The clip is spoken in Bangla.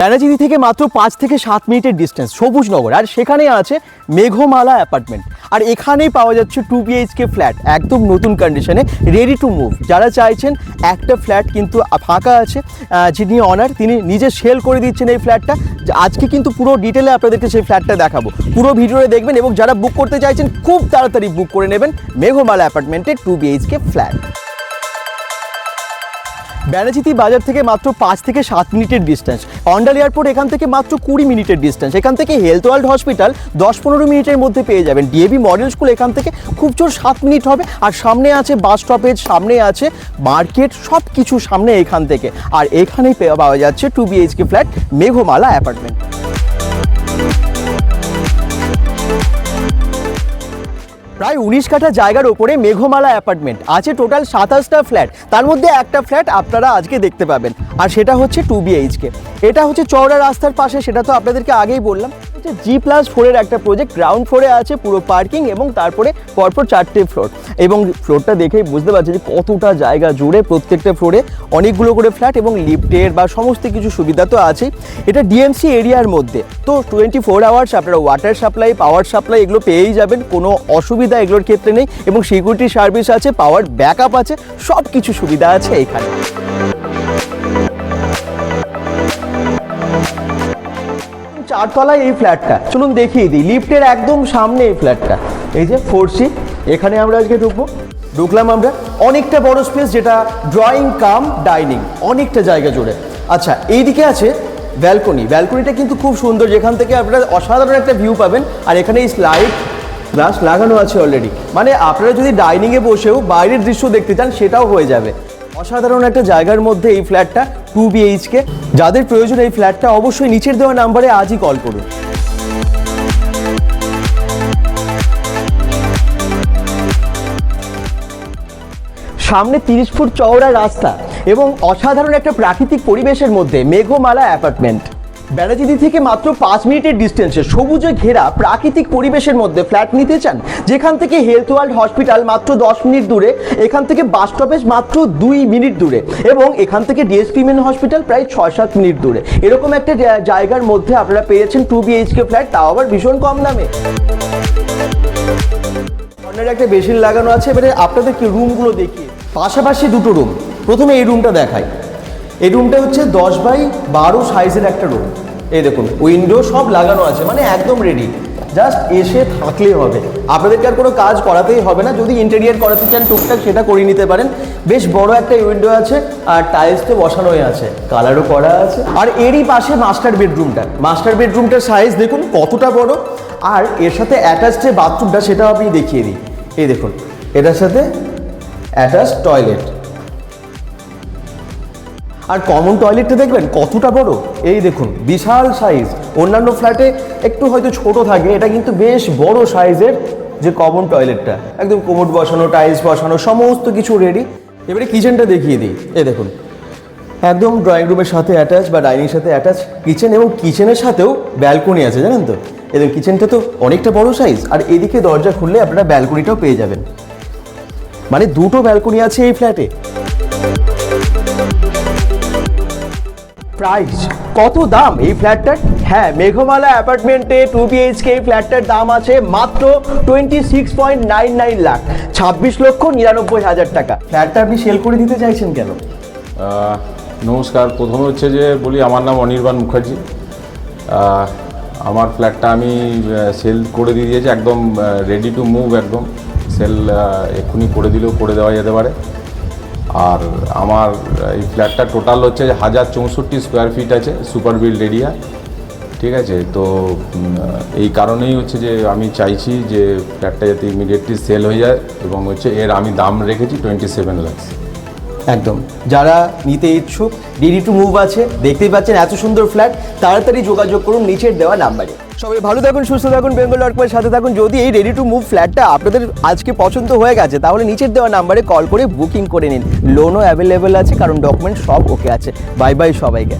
ব্যানার্জিদি থেকে মাত্র পাঁচ থেকে সাত মিনিটের ডিস্টেন্স সবুজনগর। আর সেখানে আছে মেঘমালা অ্যাপার্টমেন্ট আর এখানেই পাওয়া যাচ্ছে টু বিএইচকে ফ্ল্যাট একদম নতুন কন্ডিশনে রেডি টু মুভ যারা চাইছেন একটা ফ্ল্যাট কিন্তু ফাঁকা আছে যিনি অনার তিনি নিজে সেল করে দিচ্ছেন এই ফ্ল্যাটটা আজকে কিন্তু পুরো ডিটেলে আপনাদেরকে সেই ফ্ল্যাটটা দেখাবো। পুরো ভিডিওতে দেখবেন এবং যারা বুক করতে চাইছেন, খুব তাড়াতাড়ি বুক করে নেবেন মেঘমালা অ্যাপার্টমেন্টের টু বিএইচকে ফ্ল্যাট ব্যানাচিতি বাজার থেকে মাত্র পাঁচ থেকে সাত মিনিটের ডিস্টেন্স অন্ডাল এয়ারপোর্ট এখান থেকে মাত্র কুড়ি মিনিটের ডিস্টেন্স এখান থেকে হেলথ ওয়ার্ল্ড হসপিটাল দশ পনেরো মিনিটের মধ্যে পেয়ে যাবেন। ডিএবি মডেল স্কুল এখান থেকে খুব জোর সাত মিনিট হবে। আর সামনে আছে বাস স্টপেজ সামনে আছে মার্কেট সব কিছু সামনে এখান থেকে। আর এখানেই পাওয়া যাচ্ছে two BHK flat Meghmala apartment প্রায় উনিশ কাঠা জায়গার ওপরে মেঘমালা অ্যাপার্টমেন্ট। আছে টোটাল সাতাশটা ফ্ল্যাট। তার মধ্যে একটা ফ্ল্যাট আপনারা আজকে দেখতে পাবেন। আর সেটা হচ্ছে টু বিএইচকে এটা হচ্ছে চওড়া রাস্তার পাশে, সেটা তো আপনাদেরকে আগেই বললাম। হচ্ছে জি প্লাস ফোরের একটা প্রজেক্ট গ্রাউন্ড ফ্লোরে আছে, পুরো পার্কিং এবং তারপরে পরপর চারটে ফ্লোর এবং ফ্লোরটা দেখেই বুঝতে পারছি যে কতটা জায়গা জুড়ে প্রত্যেকটা ফ্লোরে অনেকগুলো করে ফ্ল্যাট এবং লিফটের বা সমস্ত কিছু সুবিধা তো আছেই এটা ডিএমসি এরিয়ার মধ্যে। তো টোয়েন্টি ফোর আওয়ার্স আপনারা ওয়াটার সাপ্লাই পাওয়ার সাপ্লাই এগুলো পেয়েই যাবেন, কোনো অসুবিধা এগুলোর ক্ষেত্রে নেই এবং সিকিউরিটি সার্ভিস আছে পাওয়ার ব্যাকআপ আছে সব কিছু সুবিধা আছে এখানে। চারতলায় এই ফ্ল্যাটটা। চলুন দেখিয়ে দিই, লিফটের একদম সামনে এই ফ্ল্যাটটা। এই যে ফোর সি, এখানে আমরা আজকে ঢুকবো। ঢুকলাম আমরা অনেকটা বড় স্পেস যেটা ড্রয়িং কাম ডাইনিং অনেকটা জায়গা জুড়ে। আচ্ছা এইদিকে আছে ব্যালকনি ব্যালকনিটা কিন্তু খুব সুন্দর, যেখান থেকে আপনারা অসাধারণ একটা ভিউ পাবেন। আর এখানে এই স্লাইড গ্লাস লাগানো আছে অলরেডি মানে আপনারা যদি ডাইনিংয়ে বসেও বাইরের দৃশ্য দেখতে চান, সেটাও হয়ে যাবে। অসাধারণ একটা জায়গার মধ্যে এই ফ্ল্যাটটা টু বিএইচকে যাদের প্রয়োজন এই ফ্ল্যাটটা অবশ্যই নিচের দেওয়া নাম্বারে আজই কল করুন। সামনে তিরিশ ফুট চওড়া রাস্তা এবং অসাধারণ একটা প্রাকৃতিক পরিবেশের মধ্যে মেঘমালা অ্যাপার্টমেন্ট। ব্যানার্জিদি থেকে মাত্র পাঁচ মিনিটের ডিস্টেন্সে সবুজে ঘেরা প্রাকৃতিক পরিবেশের মধ্যে ফ্ল্যাট নিতে চান, যেখান থেকে হেলথ ওয়ার্ল্ড হসপিটাল মাত্র দশ মিনিট দূরে, এখান থেকে বাস স্টপেজ মাত্র দুই মিনিট দূরে এবং এখান থেকে ডিএসপি মেন হসপিটাল প্রায় ছয় সাত মিনিট দূরে। এরকম একটা জায়গার মধ্যে আপনারা পেয়েছেন টু বিএইচকে ফ্ল্যাট তাও আবার ভীষণ কম দামে। কর্নারে একটা বেসিন লাগানো আছে, এবারে আপনাদের কি রুমগুলো দেখিয়ে। পাশাপাশি দুটো রুম প্রথমে এই রুমটা দেখাই। এই রুমটা হচ্ছে দশ বাই বারো সাইজের একটা রুম এই দেখুন উইন্ডো সব লাগানো আছে মানে একদম রেডি জাস্ট এসে থাকলেই হবে। আপনাদেরকে আর কোনো কাজ করাতেই হবে না? যদি ইন্টেরিয়ার করাতে চান, টুকটাক সেটা করে নিতে পারেন। বেশ বড় একটা উইন্ডো আছে, আর টাইলস তো বসানোই আছে। কালারও করা আছে। আর এরই পাশে মাস্টার বেডরুমটা মাস্টার বেডরুমটার সাইজ দেখুন কতটা বড়। আর এর সাথে অ্যাটাচ যে বাথরুমটা সেটাও আপনি দেখিয়ে দিই। এই দেখুন, এটার সাথে অ্যাটাচ টয়লেট আর কমন টয়লেটটা দেখবেন কতটা বড়? এই দেখুন, বিশাল সাইজ অন্যান্য ফ্ল্যাটে একটু হয়তো ছোট থাকে, এটা কিন্তু বেশ বড় সাইজের যে কমন টয়লেটটা একদম কোমোড বসানো টাইলস বসানো, সমস্ত কিছু রেডি এবারে কিচেনটা দেখিয়ে দিই। এ দেখুন, একদম ড্রয়িং রুমের সাথে অ্যাটাচ বা ডাইনিং সাথে অ্যাটাচ কিচেন এবং কিচেনের সাথেও ব্যালকনি আছে, জানেন তো? এদের কিচেনটা তো অনেকটা বড় সাইজ আর এদিকে দরজা খুললে আপনারা ব্যালকনিটাও পেয়ে যাবেন। মানে দুটো ব্যালকনি আছে এই ফ্ল্যাটে প্রাইস কত দাম এই ফ্ল্যাটটার হ্যাঁ মেঘমালা অ্যাপার্টমেন্টে টু বিএইচকে এই ফ্ল্যাটটার দাম আছে মাত্র twenty six point nine nine lakh ছাব্বিশ লক্ষ নিরানব্বই হাজার টাকা। ফ্ল্যাটটা আপনি সেল করে দিতে চাইছেন কেন? নমস্কার। প্রথমে হচ্ছে যে বলি, আমার নাম অনির্বাণ মুখার্জি। আমার ফ্ল্যাটটা আমি সেল করে দিয়ে দিয়েছি, একদম রেডি টু মুভ একদম। সেল এক্ষুনি করে দিলেও করে দেওয়া যেতে পারে। আর আমার এই ফ্ল্যাটটা টোটাল হচ্ছে হাজার চৌষট্টি স্কোয়ার ফিট আছে সুপার বিল্ড এরিয়া ঠিক আছে? তো এই কারণেই হচ্ছে যে আমি চাইছি যে ফ্ল্যাটটা যাতে ইমিডিয়েটলি সেল হয়ে যায় এবং হচ্ছে এর আমি দাম রেখেছি টোয়েন্টি সেভেন লাক্স একদম। যারা নিতে ইচ্ছুক রেডি টু মুভ আছে, দেখতেই পাচ্ছেন এত সুন্দর ফ্ল্যাট, তাড়াতাড়ি যোগাযোগ করুন নিচের দেওয়া নাম্বারে। সবাই ভালো থাকুন, সুস্থ থাকুন, বেঙ্গল ডট সাথে থাকুন। যদি এই রেডি টু মুভ ফ্ল্যাটটা আপনাদের আজকে পছন্দ হয়ে গেছে, তাহলে নিচের দেওয়া নাম্বারে কল করে বুকিং করে নিন। লোনও অ্যাভেলেবেল আছে, কারণ ডকুমেন্ট সব ওকে আছে। বাই বাই সবাইকে।